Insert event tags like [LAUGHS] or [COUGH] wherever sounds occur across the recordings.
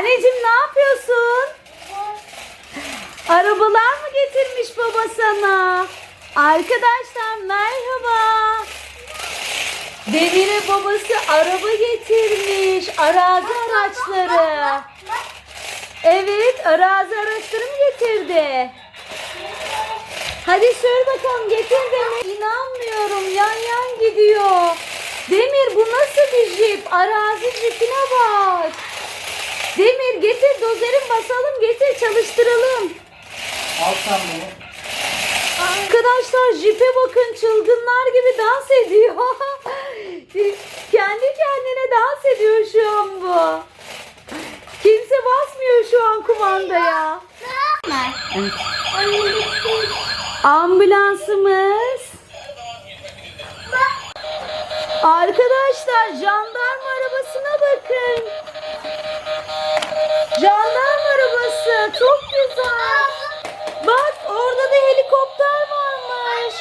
Anneciğim ne yapıyorsun? Arabalar mı getirmiş baba sana? Arkadaşlar merhaba. Demir'e babası araba getirmiş. Arazi araçları. Evet arazi araçları mı getirdi? Hadi sür bakalım getir Demir. İnanmıyorum yan yan gidiyor. Demir bu nasıl bir jip? Arazi jipine bak. Demir getir dozerin basalım getir çalıştıralım. Al sen bunu. Arkadaşlar jipe bakın çılgınlar gibi dans ediyor. [LAUGHS] Kendi kendine dans ediyor şu an bu. Kimse basmıyor şu an kumandaya. Ambulansımız. Arkadaşlar jandarma arabasına bakın. Jandarma arabası çok güzel. Bak orada da helikopter varmış.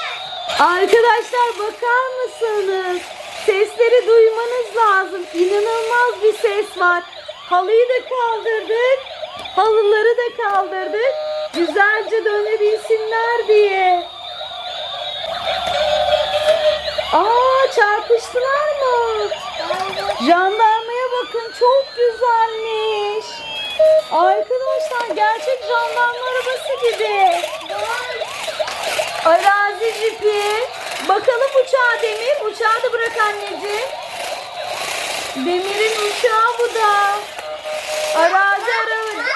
Arkadaşlar bakar mısınız? Sesleri duymanız lazım. İnanılmaz bir ses var. Halıyı da kaldırdık. Halıları da kaldırdık. Güzelce dönebilsinler diye. Aa çarpıştılar mı? Jandarmaya bakın çok güzelmiş. Arkadaşlar gerçek jandarma arabası gibi. Arazi jipi. Bakalım uçağı Demir. Uçağı da bırak anneciğim. Demir'in uçağı bu da. Arazi arabası.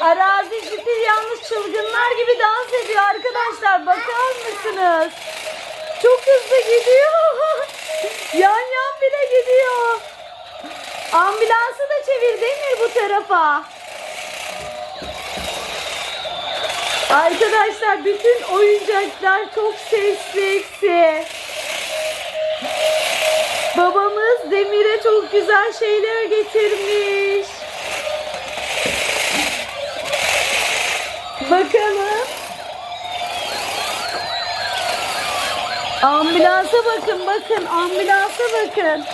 Arazi jipi yalnız çılgınlar gibi dans ediyor arkadaşlar. Bakar mısınız? Çok hızlı gidiyor. [LAUGHS] yan yan bile gidiyor. Ambulansı da çevir Demir bu tarafa. Arkadaşlar bütün oyuncaklar çok sesli. Babamız Demir'e çok güzel şeyler getirmiş. Bakalım. Ambulansa bakın bakın ambulansa bakın.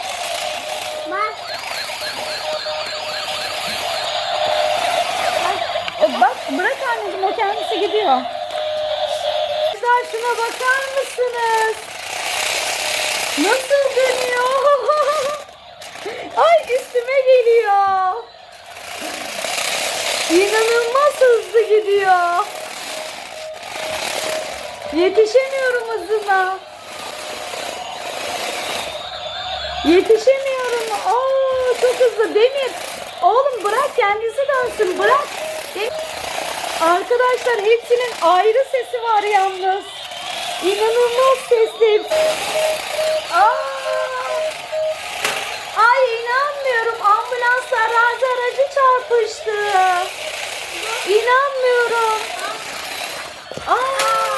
Kendisi gidiyor. Arkadaşlar şuna bakar mısınız? Nasıl dönüyor? [LAUGHS] Ay üstüme geliyor. İnanılmaz hızlı gidiyor. Yetişemiyorum hızına. Yetişemiyorum. Aa çok hızlı. Demir. Oğlum bırak kendisi dönsün. Bırak. Arkadaşlar hepsinin ayrı sesi var yalnız. İnanılmaz sesli. Ay inanmıyorum. Ambulansla arazi aracı çarpıştı. İnanmıyorum. Aa!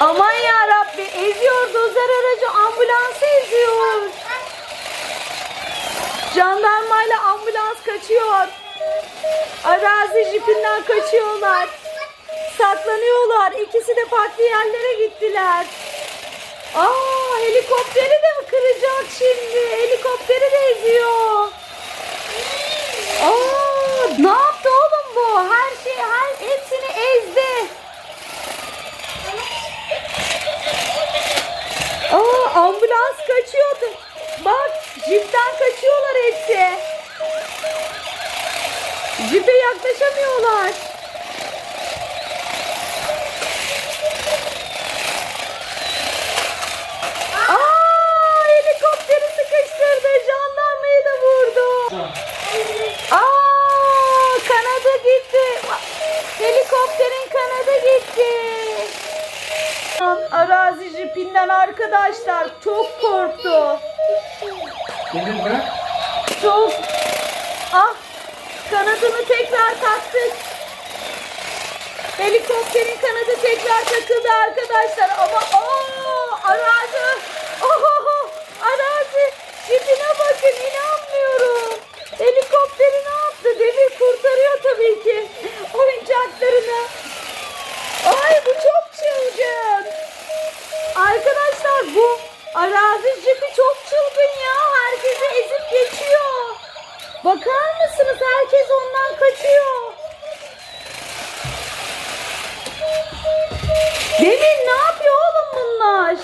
Aman ya Rabbi eziyor dozer aracı ambulansı eziyor. Jandarmayla ambulans kaçıyor. Arazi jipinden kaçıyorlar. Saklanıyorlar. İkisi de farklı yerlere gittiler. Aa helikopteri de mi kıracak şimdi? Helikopteri de eziyor. Aa ne yaptı oğlum bu? Her şey her hepsini ezdi. Aa ambulans kaçıyordu. Bak jipten kaçıyorlar hepsi. Jipe yaklaşamıyorlar. Aa helikopteri sıkıştırdı. Jandarmayı da vurdu. Aa kanadı gitti. Helikopterin kanadı gitti. Arazi jipinden arkadaşlar çok korktu. Demir bırak. Çok. Ah kanadını tekrar taktık. Helikopterin kanadı tekrar takıldı arkadaşlar ama aa arazi oh, arazi jipine bakın inanmıyorum. Helikopteri ne yaptı? Demir kurtarıyor tabii ki oyuncaklarını. Bakar mısınız? Herkes ondan kaçıyor. Demir ne yapıyor oğlum bunlar?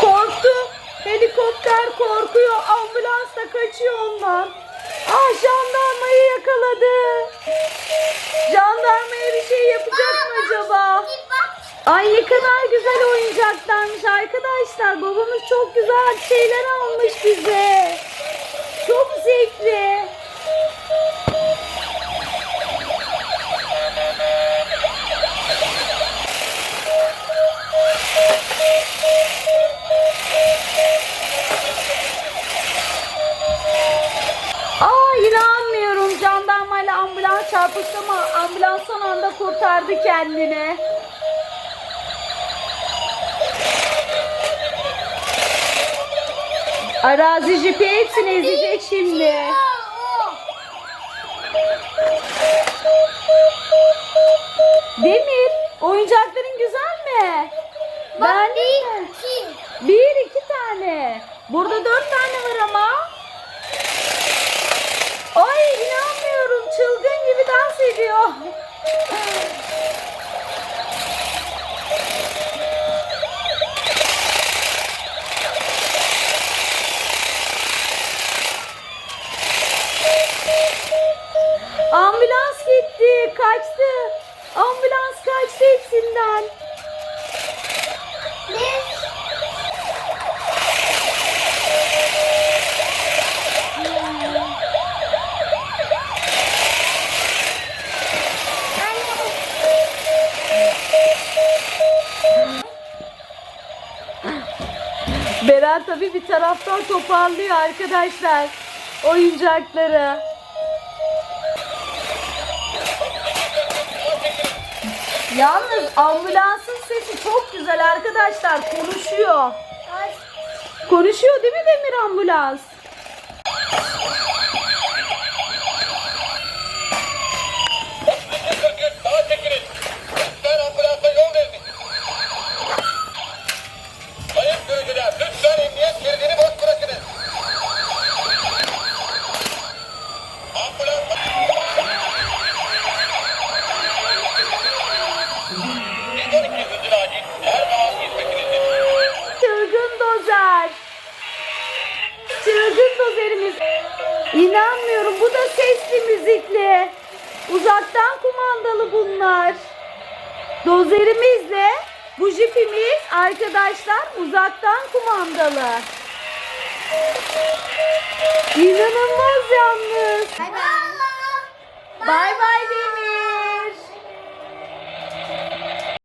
Korktu. Helikopter korkuyor. Ambulans da kaçıyor ondan. Ah jandarmayı yakaladı. Jandarmaya bir şey yapacak mı acaba? Ay ne kadar güzel oyuncaklarmış arkadaşlar. Babamız çok güzel şeyler almış bize. Çok zevkli. Aa inanmıyorum. Jandarmayla ambulans çarpıştı ama ambulans son anda kurtardı kendini. Arazi jipi hepsini ezecek şimdi. Demir, oyuncakların güzel mi? Beğendin mi? Bir, iki tane. Burada dört tane var ama. Ay inanmıyorum. Çılgın gibi dans ediyor. Kaçtı hepsinden. Beren tabii bir taraftan toparlıyor arkadaşlar oyuncakları. Yalnız ambulansın sesi çok güzel arkadaşlar konuşuyor. Konuşuyor değil mi Demir ambulans? Dozerimiz. İnanmıyorum bu da sesli müzikli. Uzaktan kumandalı bunlar. Dozerimizle bu jipimiz arkadaşlar uzaktan kumandalı. İnanılmaz yalnız. Bay bay Demir.